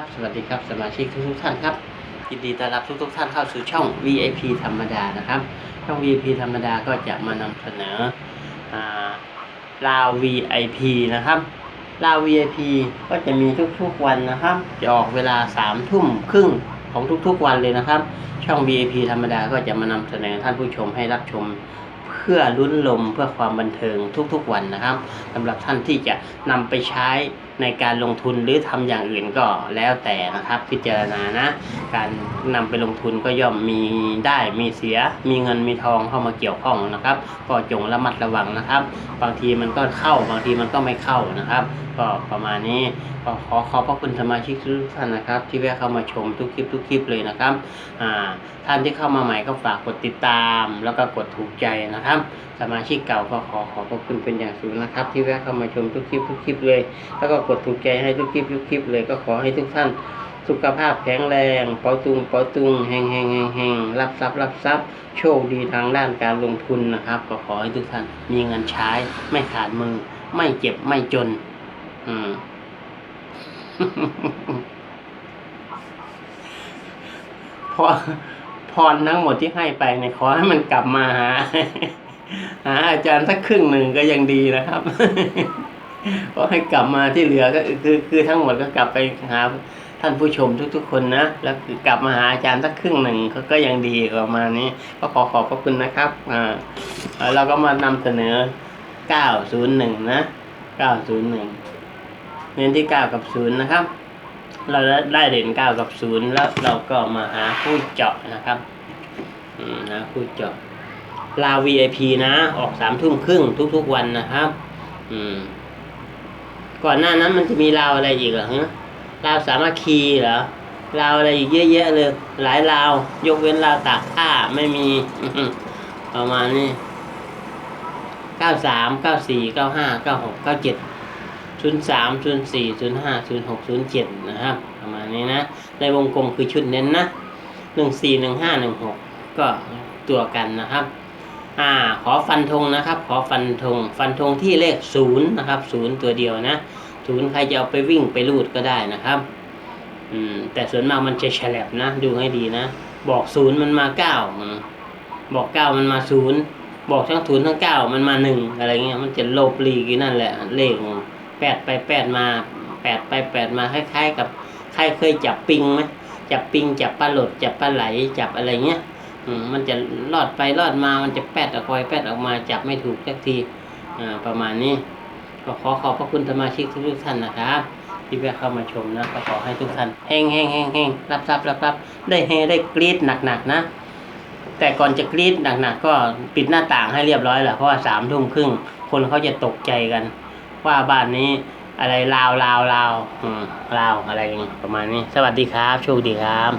ครับสวัสดีครับสมาชิกทุกทุกๆท่านครับยินดีต้อนรับทุกทุกๆท่านเข้าสู่ช่อง VIP ธรรมดานะครับช่อง VIP ธรรมดาก็จะมานำเสนอลาว VIP นะครับลาว VIP ก็จะมีทุกๆวันนะครับจะออกเวลา3ามทุ่มครึ่งของทุกๆวันเลยนะครับ ช่อง VIP ธรรมดาก็จะมานำเสนอท่านผู้ชมให้รับชม พื่อลุ้นลมเพื่อความบันเทิงทุกๆวันนะครับสำหรับท่านที่จะนำไปใช้ในการลงทุนหรือทำอย่างอื่นก็แล้วแต่นะครับ พิจารณานะ การนำไปลงทุนก็ย่อมมีได้มีเสีย มีเงินมีทองเข้ามาเกี่ยวข้องนะครับ ก็จงระมัดระวังนะครับ บางทีมันก็เข้าบางทีมันก็ไม่เข้านะครับ ก็ประมาณนี้ก็ขอขอบพระคุณสมาชิกทุกท่านนะครับ ที่แวะเข้ามาชมทุกคลิปทุกคลิปเลยนะครับอ่าท่านที่เข้ามาใหม่ก็ฝากกดติดตาม แล้วก็กดถูกใจนะครับ สมาชิกเก่าก็ขอขอบพระคุณเป็นอย่างสูงนะครับ ที่แวะเข้ามาชมทุกคลิปทุกคลิปเลย แล้วก็กดถูกใจให้ทุกคลิปทุกคลิปเลยก็ขอให้ทุกท่าน สุขภาพแข็งแรงเปาตุงเปาตุงแหงแหงแหงแหงรับทรัพย์รับทรัพย์ โชคดีทางด้านการลงทุนนะครับ ก็ขอให้ทุกท่านมีเงินใช้ ไม่ขาดมือ ไม่เจ็บไม่จน อืมพอพรทั้งหมดที่ให้ไปเนี่ยขอให้มันกลับมาหาหาอาจารย์สักครึ่งหนึ่งก็ยังดีนะครับขอให้กลับมาที่เหลือก็คือคือทั้งหมดก็กลับไปหา ท่านผู้ชมทุกๆคนนะ แล้วคือกลับมาหาอาจารย์สักครึ่งหนึ่งก็ก็ยังดีประมาณนี้ ก็ขอขอบพระคุณนะครับอ่าเราก็มานำเสนอ 901 นะ 901 เน้นที่ 9 กับ 0 นะครับ เราได้เด่น 9 กับ 0 แล้วเราก็มาหาผู้เจาะนะครับอืมนะผู้เจาะลาว VIP นะ ออกสามทุ่มครึ่งทุกๆวันนะครับ อืม ก่อนหน้านั้นมันจะมีลาวอะไรอีกเหรอฮะ ลาวสามัคคีเหรอลาวอะไรอีกเยอะแยะเลย หลายลาวยกเว้นลาวตากผ้าไม่มีประมาณนี้เก้าสามเก้าสี่เก้าห้าเก้าหกเก้าเจ็ดศูนย์สามศูนย์สี่ศูนย์ห้าศูนย์หกศูนย์เจ็ดนะครับ ประมาณนี้นะ ในวงกลมคือชุดเน้นนะหนึ่งสี่หนึ่งห้าหนึ่งหกก็ตัวกันนะครับอ่าขอฟันธงนะครับ ขอฟันธงฟันธงที่เลขศูนย์นะครับศูนย์ตัวเดียวนะ ศูนย์ใครจะเอาไปวิ่งไปรูดก็ได้นะครับ อืม แต่ส่วนมากมันจะฉลับนะ ดูให้ดีนะ บอกศูนย์มันมาเก้าบอกเก้ามันมาศูนย์บอกทั้งศูนย์ทั้งเก้ามันมาหนึ่งอะไรเงี้ยมันจะโลบลีกนั่นแหละ เลขแปดไปแปดมาแปดไปแปดมาคล้ายๆกับใครเคยจับปิงไหมจับปิงจับปลาหลดจับปลาไหลจับอะไรเงี้ยอืมมันจะรอดไปรอดมามันจะแปดออกไปแปดออกมาจับไม่ถูกสักทีอ่าประมาณนี้ ก็ขอขอบพระคุณสมาชิกทุกท่านนะครับที่แวะเข้ามาชมนะก็ขอให้ทุกท่านเฮงเฮงเฮงเฮงรับทรัพย์รับทรัพย์ได้เฮได้กรีดหนักๆนะ แต่ก่อนจะกรีดหนักๆก็ปิดหน้าต่างให้เรียบร้อยแหละเพราะว่าสามทุ่มครึ่งคนเขาจะตกใจกัน ว่าบ้านนี้อะไรลาวลาวลาวลาวอะไรประมาณนี้ สวัสดีครับ โชคดีครับ